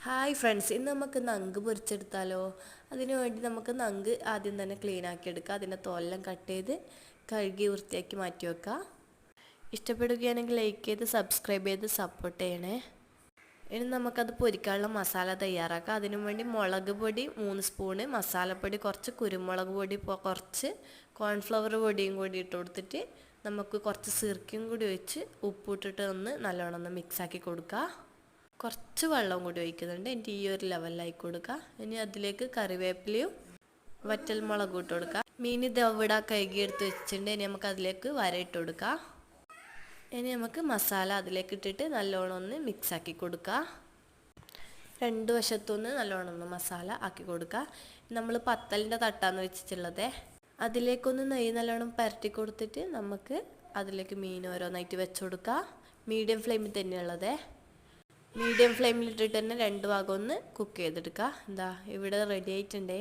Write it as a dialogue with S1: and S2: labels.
S1: Hi friends ഇന്ന് നമുക്ക് നങ്ക് പൊരിച്ചെടുത്താലോ? അതിനു വേണ്ടി നമുക്ക് നങ്ക് ആദ്യം തന്നെ ക്ലീൻ ആക്കി എടുക്കുക അതിന്റെ തോലെല്ലാം കട്ട് ചെയ്ത് കഴുകി വൃത്തിയാക്കി മാറ്റി വെക്കുക ഇഷ്ടപ്പെടുകയാണെങ്കിൽ ലൈക്ക് ചെയ്ത് സബ്സ്ക്രൈബ് ചെയ്ത് സപ്പോർട്ട് ചെയ്യണേ. ഇനി നമുക്കത് പൊരിക്കാനുള്ള മസാല തയ്യാറാക്കാം. അതിനു വേണ്ടി മുളക് പൊടി മൂന്ന് സ്പൂണ് മസാലപ്പൊടി കുറച്ച് കുരുമുളക് പൊടി കുറച്ച് കോൺഫ്ലവർ പൊടിയും കൂടി ഇട്ട് കൊടുത്തിട്ട് നമുക്ക് കുറച്ച് സിർക്കും കൂടി ഒഴിച്ച് ഉപ്പിട്ടിട്ട് ഒന്ന് നല്ലോണം ഒന്ന് മിക്സാക്കി കൊടുക്കുക കുറച്ച് വെള്ളം കൂടി ഒഴിക്കുന്നുണ്ട്. എന്നിട്ട് ഈ ഒരു ലെവലിലായി കൊടുക്കുക ഇനി അതിലേക്ക് കറിവേപ്പിലയും വറ്റൽ മുളകും ഇട്ട് കൊടുക്കുക മീൻ ദവിട കഴുകിയെടുത്ത് വെച്ചിട്ടുണ്ട്. ഇനി നമുക്ക് അതിലേക്ക് വരയിട്ട് കൊടുക്കുക ഇനി നമുക്ക് മസാല അതിലേക്ക് ഇട്ടിട്ട് നല്ലോണം ഒന്ന് മിക്സ് ആക്കി കൊടുക്കുക രണ്ട് വശത്തുനിന്ന് നല്ലോണം ഒന്ന് മസാല ആക്കി കൊടുക്കുക നമ്മൾ പത്തലിന്റെ തട്ടാന്ന് വെച്ചിട്ടുള്ളത്. അതിലേക്കൊന്ന് നെയ്യ് നല്ലോണം പരട്ടി കൊടുത്തിട്ട് നമുക്ക് അതിലേക്ക് മീൻ ഓരോന്നായിട്ട് വെച്ച് കൊടുക്കുക മീഡിയം ഫ്ലെയിമിൽ തന്നെയുള്ളത് മീഡിയം ഫ്ലെയിമിലിട്ടിട്ട് തന്നെ രണ്ട് ഭാഗം ഒന്ന് കുക്ക് ചെയ്തെടുക്കുക എന്താ ഇവിടെ റെഡി ആയിട്ടുണ്ടേ.